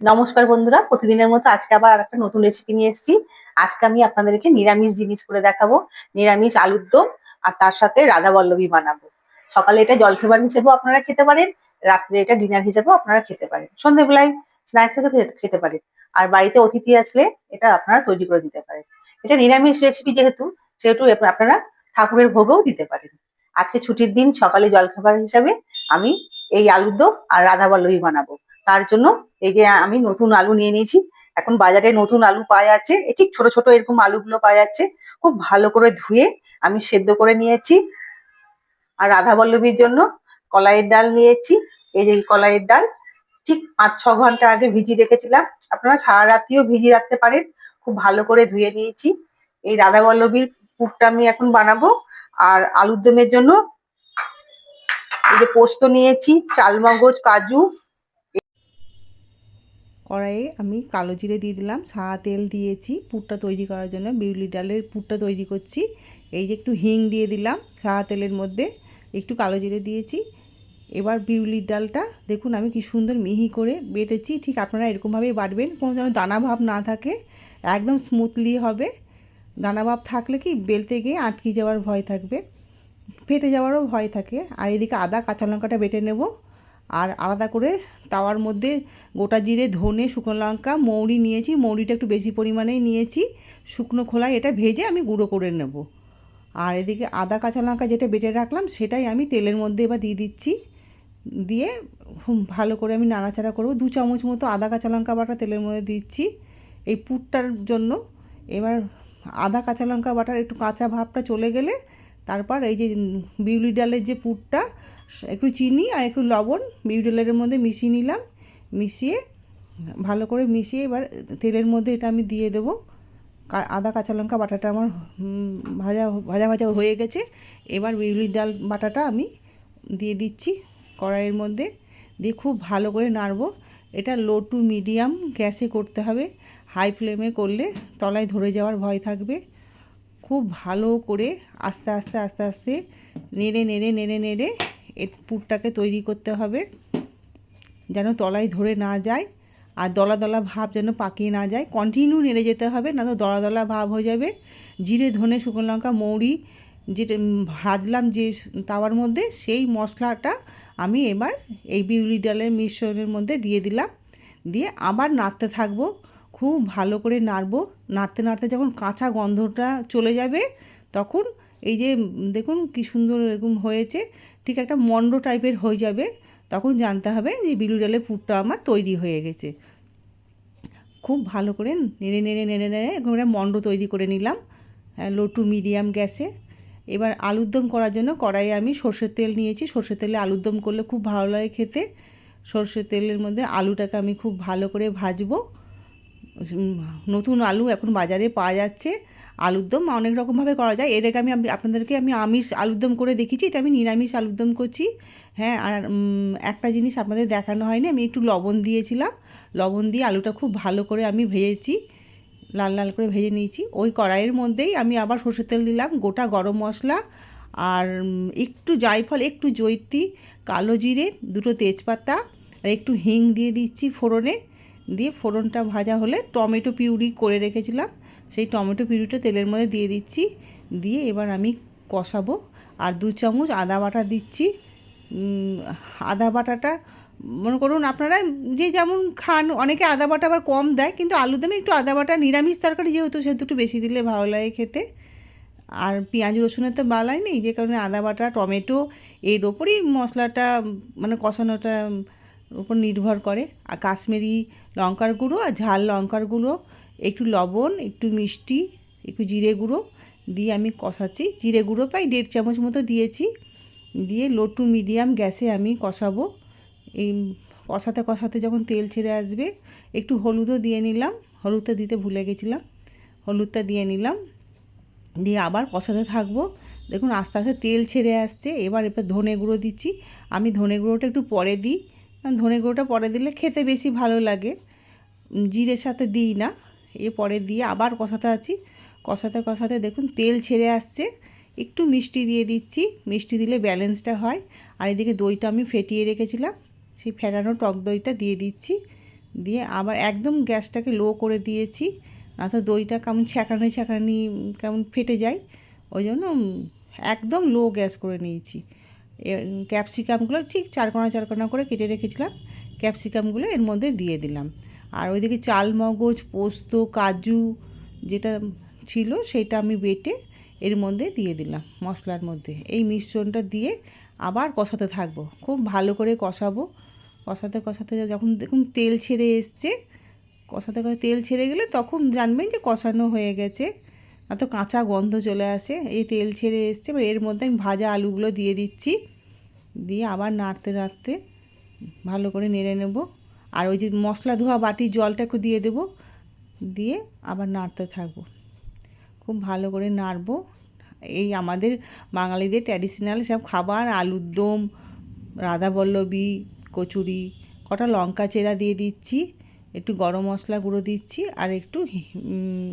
নমস্কার বন্ধুরা, প্রতিদিনের মতো আজকে আবার একটা নতুন রেসিপি নিয়ে এসেছি। আজকে আমি আপনাদেরকে নিরামিষ জিনিস করে দেখাবো, নিরামিষ আলুর দম আর তার সাথে রাধা বল্লভী বানাবো। সকালে এটা জলখাবার হিসেবেও আপনারা খেতে পারেন, রাত্রে এটা ডিনার হিসেবেও আপনারা খেতে পারেন। সন্ধ্যেবেলায় স্ন্যাক্স হিসেবে খেতে পারেন। আর বাড়িতে অতিথি আসলে এটা আপনারা তৈরি করে দিতে পারেন। এটা নিরামিষ রেসিপি যেহেতু, সেহেতু আপনারা ঠাকুরের ভোগও দিতে পারেন। আজকে ছুটির দিন সকালে জলখাবার হিসাবে আমি এই আলুর দম আর রাধা বল্লভী বানাবো। তার জন্য এই যে আমি নতুন আলু নিয়ে নিয়েছি। এখন বাজারে নতুন আলু পাওয়া যাচ্ছে। ঠিক ছোট ছোট এরকম আলুগুলো পাওয়া যাচ্ছে। খুব ভালো করে ধুয়ে আমি সেদ্ধ করে নিয়েছি। আর রাধা বল্লভীর জন্য কলাইয়ের ডাল নিয়েছি। এই যে কলাইয়ের ডাল, ঠিক পাঁচ ছ ঘণ্টা আগে ভিজিয়ে রেখেছিলাম। আপনারা সারা রাত্রিও ভিজিয়ে রাখতে পারেন। খুব ভালো করে ধুয়ে নিয়েছি। এই রাধা বল্লভীর পুরটা আমি এখন বানাবো। আর আলুর দমের জন্য এই যে পোস্ত নিয়েছি, চালমগজ, কাজু কড়াইয়ে আমি কালো জিরে দিয়ে দিলাম, সাদা তেল দিয়েছি পুরটা তৈরি করার জন্য, বিউলি ডালের পুরটা তৈরি করছি। এই যে একটু হিং দিয়ে দিলাম, সাদা তেলের মধ্যে একটু কালো জিরে দিয়েছি। এবার বিউলির ডালটা দেখুন আমি কি সুন্দর মিহি করে বেটেছি, ঠিক আপনারা এরকমভাবেই বাটবেন, কোনো যেন দানা ভাব না থাকে, একদম স্মুথলি হবে। দানা ভাব থাকলে কি বেলতে গিয়ে আটকে যাওয়ার ভয় থাকবে, ফেটে যাওয়ারও ভয় থাকে। আর এদিকে আদা, কাঁচা লঙ্কাটা বেটে নেব। আর আলাদা করে তাওয়ার মধ্যে গোটা জিরে, ধনে, শুকনো লঙ্কা, মৌরি নিয়েছি। মৌরিটা একটু বেশি পরিমাণেই নিয়েছি। শুকনো খোলায় এটা ভেজে আমি গুঁড়ো করে নেব। আর এদিকে আদা, কাঁচা লঙ্কা যেটা বেটে রাখলাম, সেটাই আমি তেলের মধ্যে এবার দিয়ে দিচ্ছি। দিয়ে ভালো করে আমি নাড়াচাড়া করব। দু চামচ মতো আদা, কাঁচা লঙ্কা বাটা তেলের মধ্যে দিচ্ছি। এই পুরটার জন্য এবার আদা, কাঁচা লঙ্কা বাটার একটু কাঁচা ভাবটা চলে গেলে তারপর এই যে বিউলি ডালের যে পুরটা একটু চিনি আর একটু লবণ, বিউলি ডালের মধ্যে মিশিয়ে নিলাম। মিশিয়ে ভালো করে মিশিয়ে এবার তেলের মধ্যে এটা আমি দিয়ে দেবো। আদা, কাঁচা লঙ্কা বাটাটা আমার ভাজা ভাজা ভাজা হয়ে গেছে। এবার বিউলি ডাল বাটাটা আমি দিয়ে দিচ্ছি কড়াইয়ের মধ্যে। দিয়ে খুব ভালো করে নাড়বো। এটা লো টু মিডিয়াম গ্যাসে করতে হবে। হাই ফ্লেমে করলে তলায় ধরে যাওয়ার ভয় থাকবে। খুব ভালো করে আস্তে আস্তে আস্তে আস্তে নেড়ে নেড়ে নেড়ে নেড়ে এর পুরটাকে তৈরি করতে হবে। যেন তলায় ধরে না যায় আর দলা দলা ভাব যেন পাকিয়ে না যায়। কন্টিনিউ নেড়ে যেতে হবে, না তো দলা দলা ভাব হয়ে যাবে। জিরে, ধনে, শুকনো লঙ্কা, মৌরি যেটা ভাজলাম যে তাওয়ার মধ্যে সেই মশলাটা আমি এবার এই বিউলি ডালের মিশ্রণের মধ্যে দিয়ে দিলাম। দিয়ে আবার নাড়তে থাকব। খুব ভালো করে নাড়বো। নাড়তে নাড়তে যখন কাঁচা গন্ধটা চলে যাবে, তখন এই যে, দেখুন কি সুন্দর এরকম হয়েছে, ঠিক একটা মন্ড টাইপের হয়ে যাবে, তখন জানতে হবে যে বিলু ডালের পুরটা আমার তৈরি হয়ে গেছে। খুব ভালো করে নেড়ে নেড়ে নেড়ে নেড়ে এরকম একটা মণ্ড তৈরি করে নিলাম লো টু মিডিয়াম গ্যাসে এবার আলুর দম করার জন্য কড়াইয়ে আমি সর্ষের তেল নিয়েছি। সর্ষের তেলে আলুর দম করলে খুব ভালো লাগে খেতে। সর্ষের তেলের মধ্যে আলুটাকে আমি খুব ভালো করে ভাজবো। নতুন আলু এখন বাজারে পাওয়া যাচ্ছে। আলুর দম অনেক রকমভাবে করা যায়। এর আগে আমি আপনাদেরকে আমি আমিষ আলুর দম করে দেখিয়েছি, এটা আমি নিরামিষ আলুর দম করছি। হ্যাঁ আর একটা জিনিস আপনাদের দেখানো হয়নি, আমি একটু লবণ দিয়েছিলাম। লবণ দিয়ে আলুটা খুব ভালো করে আমি ভেজেছি, লাল লাল করে ভেজে নিয়েছি। ওই কড়াইয়ের মধ্যেই আমি আবার সর্ষের তেল দিলাম, গোটা গরম মশলা আর একটু জায়ফল, একটু জৈত্রী, কালো জিরে, দুটো তেজপাতা আর একটু হিং দিয়ে দিচ্ছি ফোড়নে। দিয়ে ফোড়নটা ভাজা হলে টমেটো পিউরি করে রেখেছিলাম। সেই টমেটো পিউরিটা তেলের মধ্যে দিয়ে দিচ্ছি। দিয়ে এবার আমি কষাবো। আর দু চামচ আদা বাটা দিচ্ছি। আদা বাটাটা, মনে করুন আপনারা যে যেমন খান, অনেকে আদা বাটা আবার কম দেয়, কিন্তু আলুর দমে একটু আদা বাটা, নিরামিষ তরকারি যেহেতু সেহেতু একটু বেশি দিলে ভালো লাগে খেতে। আর পেঁয়াজ রসুনের তো বালাই নেই, যে কারণে আদা বাটা, টমেটো, এর ওপরই মশলাটা মানে কষানোটা উপর নির্ভর করে। আর কাশ্মীরি লঙ্কার গুঁড়ো আর ঝাল লঙ্কার গুঁড়ো, একটু লবণ, একটু মিষ্টি, একটু জিরে গুঁড়ো দিয়ে আমি কষাচ্ছি। জিরে গুঁড়ো প্রায় দেড় চামচ মতো দিয়েছি। দিয়ে লো টু মিডিয়াম গ্যাসে আমি কষাবো। এই কষাতে কষাতে যখন তেল ছেড়ে আসবে, একটু হলুদও দিয়ে নিলাম। হলুদটা দিতে ভুলে গেছিলাম। হলুদটা দিয়ে নিলাম। দিয়ে আবার কষাতে থাকব। দেখুন আস্তে আস্তে তেল ছেড়ে আসছে। এবার এবার ধনে গুঁড়ো দিচ্ছি। আমি ধনে গুঁড়োটা একটু পরে দিই। ধনে গুঁড়োটা পরে দিলে খেতে বেশি ভালো লাগে। জিরের সাথে দিই না। এ পরে দিয়ে আবার কষাতে আছি। কষাতে কষাতে দেখুন তেল ছেড়ে আসছে। একটু মিষ্টি দিয়ে দিচ্ছি। মিষ্টি দিলে ব্যালেন্সটা হয়। আর এদিকে দইটা আমি ফেটিয়ে রেখেছিলাম। সেই ফেটানো টক দইটা দিয়ে দিচ্ছি। দিয়ে আবার একদম গ্যাসটাকে লো করে দিয়েছি। না তো দইটা কেমন ছ্যাঁকানি ছ্যাঁকানি কেমন ফেটে যায়। ওই জন্য একদম লো গ্যাস করে নিয়েছি। ক্যাপসিকামগুলো ঠিক চারকোনা চারকোনা করে কেটে রেখেছিলাম। ক্যাপসিকামগুলো এর মধ্যে দিয়ে দিলাম। আর ওইদিকে চাল, মগজ, পোস্ত, কাজু যেটা ছিল সেটা আমি বেটে এর মধ্যে দিয়ে দিলাম মশলার মধ্যে। এই মিশ্রণটা দিয়ে আবার কষাতে থাকব। খুব ভালো করে কষাবো। কষাতে কষাতে যখন দেখুন তেল ছেড়ে এসছে কষাতে তেল ছেড়ে গেলে তখন জানবেন যে কষানো হয়ে গেছে। না তো কাঁচা গন্ধ চলে আসে, এই তেল ছেড়ে এসছে এর মধ্যে আমি ভাজা আলুগুলো দিয়ে দিচ্ছি। দিয়ে আবার নাড়তে নাড়তে ভালো করে নেড়ে নেব। আর ওই যে মশলা ধোয়া বাটির জলটা একটু দিয়ে দেবো, দিয়ে আবার নাড়তে থাকব। খুব ভালো করে নাড়বো। এই আমাদের বাঙালিদের ট্র্যাডিশনাল সব খাবার, আলুর দম রাধাবল্লভী কচুরি, কটা লঙ্কা চেরা দিয়ে দিচ্ছি, একটু গরম মশলা গুঁড়ো দিচ্ছি, আর একটু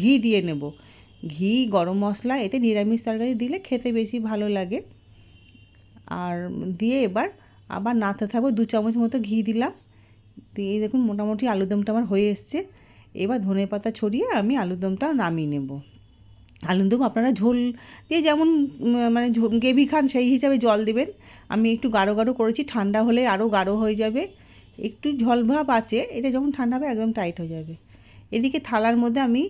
ঘি দিয়ে নেব। ঘি, গরম মশলা, এতে নিরামিষ তরকারি দিলে খেতে বেশি ভালো লাগে। আর দিয়ে এবার আবার নাড়তে থাকব, দু চামচ মতো ঘি দিলাম। দিয়ে দেখুন মোটামুটি আলুরদমটা আমার হয়ে এসছে। এবার ধনে পাতা ছড়িয়ে আমি আলুরদমটা নামিয়ে নেব। আলুরদম আপনারা ঝোল দিয়ে যেমন মানে গ্রেভি খান সেই হিসাবে জল দেবেন। আমি একটু গাঢ় গাঢ় করেছি, ঠান্ডা হলে আরও গাঢ় হয়ে যাবে। একটু ঝলভাব আছে, এটা যখন ঠান্ডা হবে একদম টাইট হয়ে যাবে। এদিকে থালার মধ্যে আমি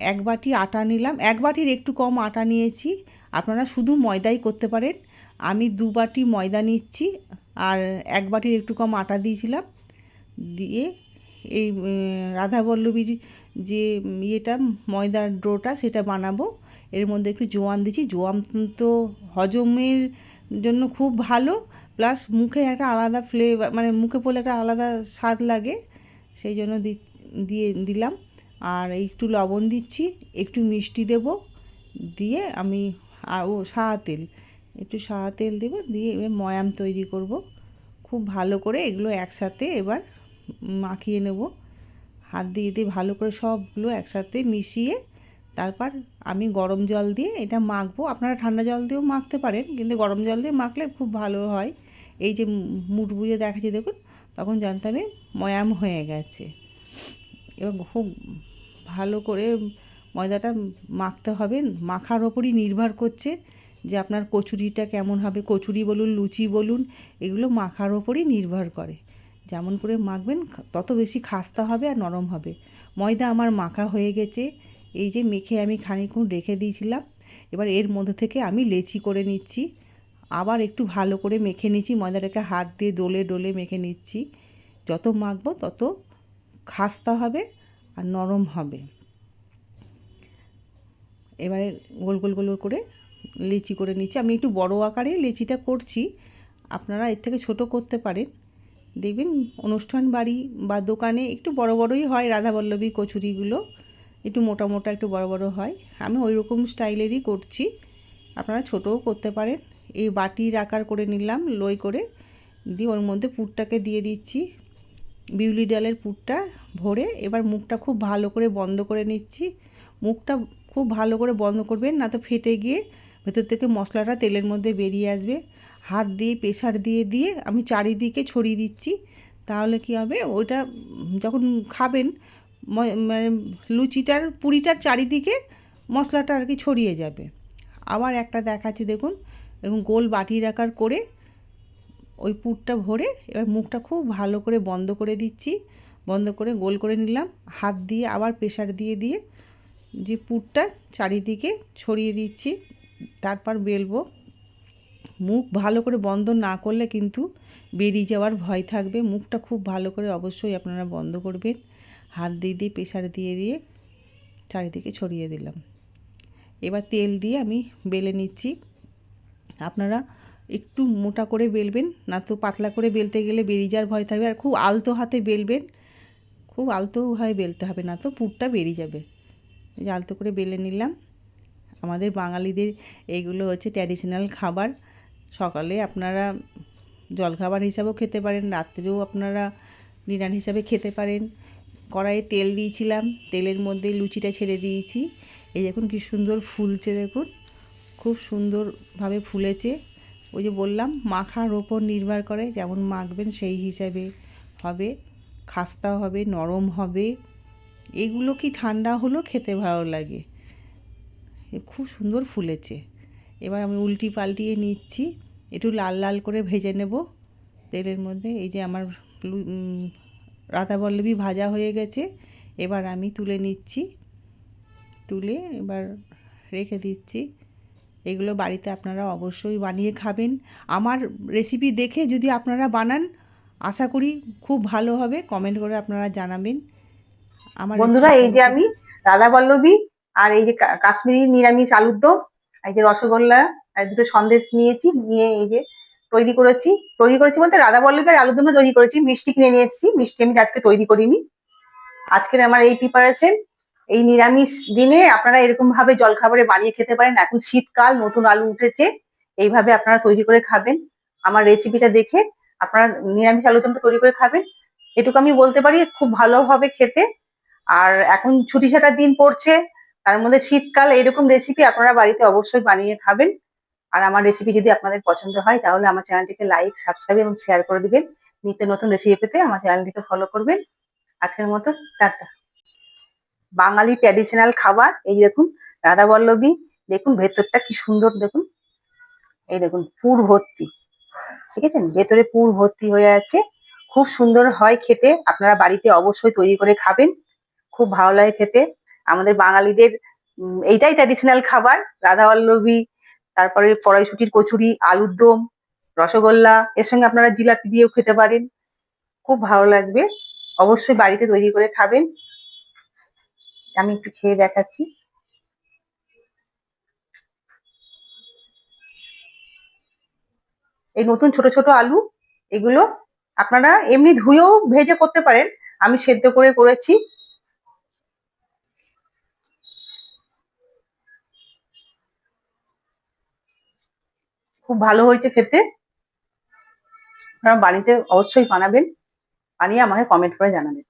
এক বাটি আটা নিলাম। এক বাটির একটু কম আটা নিয়েছি। আপনারা শুধু ময়দাই করতে পারেন। আমি দু বাটি ময়দা নিচ্ছি আর এক বাটির একটু কম আটা দিয়েছিলাম। দিয়ে এই উম, রাধাবল্লভীর যে ইয়েটা ময়দার ডোটা সেটা বানাবো। এর মধ্যে একটু জোয়ান দিচ্ছি। জোয়ান তো হজমের জন্য খুব ভালো। প্লাস মুখে একটা আলাদা ফ্লেভার মানে মুখে পড়লে একটা আলাদা স্বাদ লাগে। সেই জন্য দিয়ে দিলাম। আর একটু লবণ দিচ্ছি, একটু মিষ্টি দেব, দিয়ে আমি আর ও সাদা তেল, একটু সাদা তেল দেবো, দিয়ে এবার ময়াম তৈরি করব। খুব ভালো করে এগুলো একসাথে এবার মাখিয়ে নেব। হাত দিয়ে দিয়ে ভালো করে সবগুলো একসাথে মিশিয়ে তারপর আমি গরম জল দিয়ে এটা মাখবো। আপনারা ঠান্ডা জল দিয়েও মাখতে পারেন, কিন্তু গরম জল দিয়ে মাখলে খুব ভালো হয়। এই যে মুট বুঝে দেখাচ্ছি, দেখুন, তখন জানতে হবে ময়াম হয়ে গেছে। এবং খুব ভালো করে ময়দাটা মাখতে হবে। মাখার ওপরই নির্ভর করছে যে আপনার কচুরিটা কেমন হবে। কচুরি বলুন, লুচি বলুন, এগুলো মাখার ওপরই নির্ভর করে। যেমন করে মাখবেন, তত বেশি খাস্তা হবে আর নরম হবে। ময়দা আমার মাখা হয়ে গেছে। এই যে মেখে আমি খানিকক্ষণ রেখে দিয়েছিলাম। এবার এর মধ্যে থেকে আমি লেচি করে নিচ্ছি। আবার একটু ভালো করে মেখে নিচ্ছি। ময়দাটাকে হাত দিয়ে ডলে ডলে মেখে নিচ্ছি। যত মাখবো তত খাস্তা হবে আর নরম হবে। এবারে গোল গোল গোল করে লিচি করে নিচ্ছি। আমি একটু বড় আকারে লিচিটা করছি। আপনারা এর থেকে ছোট করতে পারেন। দেখবেন অনুষ্ঠান বাড়ি বা দোকানে একটু বড় বড়ই হয় রাধাবল্লভী কচুরিগুলো। একটু মোটা মোটা, একটু বড় বড় হয়। আমি ওই রকম স্টাইলেরই করছি। আপনারা ছোটও করতে পারেন। এই বাটির আকার করে নিলাম, লই করে। দিয়ে ওর মধ্যে পুরটাকে দিয়ে দিচ্ছি। বিউলি ডালের পুরটা ভরে এবার মুখটা খুব ভালো করে বন্ধ করে নিচ্ছি। মুখটা খুব ভালো করে বন্ধ করবেন, না তো ফেটে গিয়ে ভেতর থেকে মশলাটা তেলের মধ্যে বেরিয়ে আসবে। হাত দিয়ে প্রেশার দিয়ে দিয়ে আমি চারিদিকে ছড়িয়ে দিচ্ছি। তাহলে কি হবে? ওইটা যখন খাবেন মানে লুচিটার, পুরিটার চারিদিকে মশলাটা আর কি ছড়িয়ে যাবে। আবার একটা দেখাচ্ছি দেখুন, এরকম গোল বাটির আকার করে ওই পুরটা ভরে এবার মুখটা খুব ভালো করে বন্ধ করে দিচ্ছি। বন্ধ করে গোল করে নিলাম। হাত দিয়ে আবার প্রেশার দিয়ে দিয়ে যে পুরটা চারিদিকে ছড়িয়ে দিচ্ছি, তারপর বেলবো। মুখ ভালো করে বন্ধ না করলে কিন্তু বেরিয়ে যাওয়ার ভয় থাকবে। মুখটা খুব ভালো করে অবশ্যই আপনারা বন্ধ করবেন। হাত দিয়ে দিয়ে প্রেশার দিয়ে দিয়ে চারিদিকে ছড়িয়ে দিলাম। এবার তেল দিয়ে আমি বেলে নিচ্ছি। আপনারা একটু মোটা করে বেলবেন, না তো পাতলা করে বেলতে গেলে বেরিয়ে যাওয়ার ভয় থাকবে। আর খুব আলতো হাতে বেলবেন, খুব আলতো আলতোভাবে বেলতে হবে না তো, পুরটা বেরিয়ে যাবে। যে আলতো করে বেলে নিলাম। আমাদের বাঙালিদের এইগুলো হচ্ছে ট্র্যাডিশনাল খাবার। সকালে আপনারা জলখাবার হিসাবেও খেতে পারেন, রাত্রেও আপনারা ডিনার হিসাবে খেতে পারেন। কড়াইয়ে তেল দিয়েছিলাম, তেলের মধ্যে লুচিটা ছেড়ে দিয়েছি। এই দেখুন কি সুন্দর ফুলছে দেখুন, খুব সুন্দরভাবে ফুলেছে। ওই যে বললাম, মাখার ওপর নির্ভর করে, যেমন মাখবেন সেই হিসাবে হবে, খাস্তা হবে, নরম হবে। এগুলো কি ঠান্ডা হলো খেতে ভালো লাগে। খুব সুন্দর ফুলেছে। এবার আমি উল্টি পাল্টিয়ে নিচ্ছি। একটু লাল লাল করে ভেজে নেব। তেলের মধ্যে এই যে আমার রাধাবল্লভী ভাজা হয়ে গেছে। এবার আমি তুলে নিচ্ছি। তুলে এবার রেখে দিচ্ছি। এগুলো বাড়িতে আপনারা অবশ্যই বানিয়ে খাবেন। আমার রেসিপি দেখে যদি আপনারা বানান আশা করি খুব ভালো হবে। কমেন্ট করে আপনারা জানাবেন। আমার বন্ধুরা এই যে আমি রাধা বল্লভী আর এই যে কাশ্মীরি নিরামিষ আলুর দম এই যে রসগোল্লা আর দুটো সন্দেশ নিয়েছি নিয়ে এই যে তৈরি করেছি। তৈরি করেছি বলতে রাধা বল্লভী আর আলুর দমটা তৈরি করেছি মিষ্টি কিনে নিয়ে এসেছি মিষ্টি আমি আজকে তৈরি করিনি। আজকের আমার এই প্রিপারেশন এই নিরামিষ দিনে আপনারা এরকম ভাবে জলখাবারে বানিয়ে খেতে পারেন। এখন শীতকাল, নতুন আলু উঠেছে, এইভাবে আপনারা তৈরি করে খাবেন। আমার রেসিপিটা দেখে আপনারা নিরামিষ আলুদমটা তৈরি করে খাবেন। এটুকু আমি বলতে পারি, খুব ভালো হবে খেতে। আর এখন ছুটি ছাটার দিন পড়ছে, তার মধ্যে শীতকাল এরকম রেসিপি আপনারা বাড়িতে অবশ্যই বানিয়ে খাবেন। আর আমার রেসিপি যদি আপনাদের পছন্দ হয়, তাহলে আমার চ্যানেলটিকে লাইক, সাবস্ক্রাইব এবং শেয়ার করে দিবেন। নিত্য নতুন রেসিপি পেতে আমার চ্যানেলটিকে ফলো করবেন। আজকের মতো, টাটা। বাঙালি ট্র্যাডিশনাল খাবার। এই দেখুন, রাধা বল্লভী, দেখুন ভেতরটা কি সুন্দর দেখুন। এই দেখুন, পুর ভর্তি। ঠিক আছে? ভেতরে পুর ভর্তি হয়ে আছে। খুব সুন্দর হয় খেতে। আপনারা বাড়িতে অবশ্যই তৈরি করে খাবেন। খুব ভালো লাগে খেতে। আমাদের বাঙালিদের এইটাই ট্র্যাডিশনাল খাবার। রাধা বল্লভী, তারপরে কড়াইশুটির কচুরি, আলুর দম, রসগোল্লা, এর সঙ্গে আপনারা জিলাপি দিয়েও খেতে পারেন। খুব ভালো লাগবে। অবশ্যই বাড়িতে তৈরি করে খাবেন। আমি একটু খেয়ে দেখাচ্ছি। এই নতুন ছোট ছোট আলু, এগুলো আপনারা এমনি ধুয়েও ভেজে করতে পারেন। আমি সেদ্ধ করে করেছি। খুব ভালো হয়েছে খেতে। আপনারা বাড়িতে অবশ্যই বানাবেন। বানিয়ে আমাকে কমেন্ট করে জানাবেন।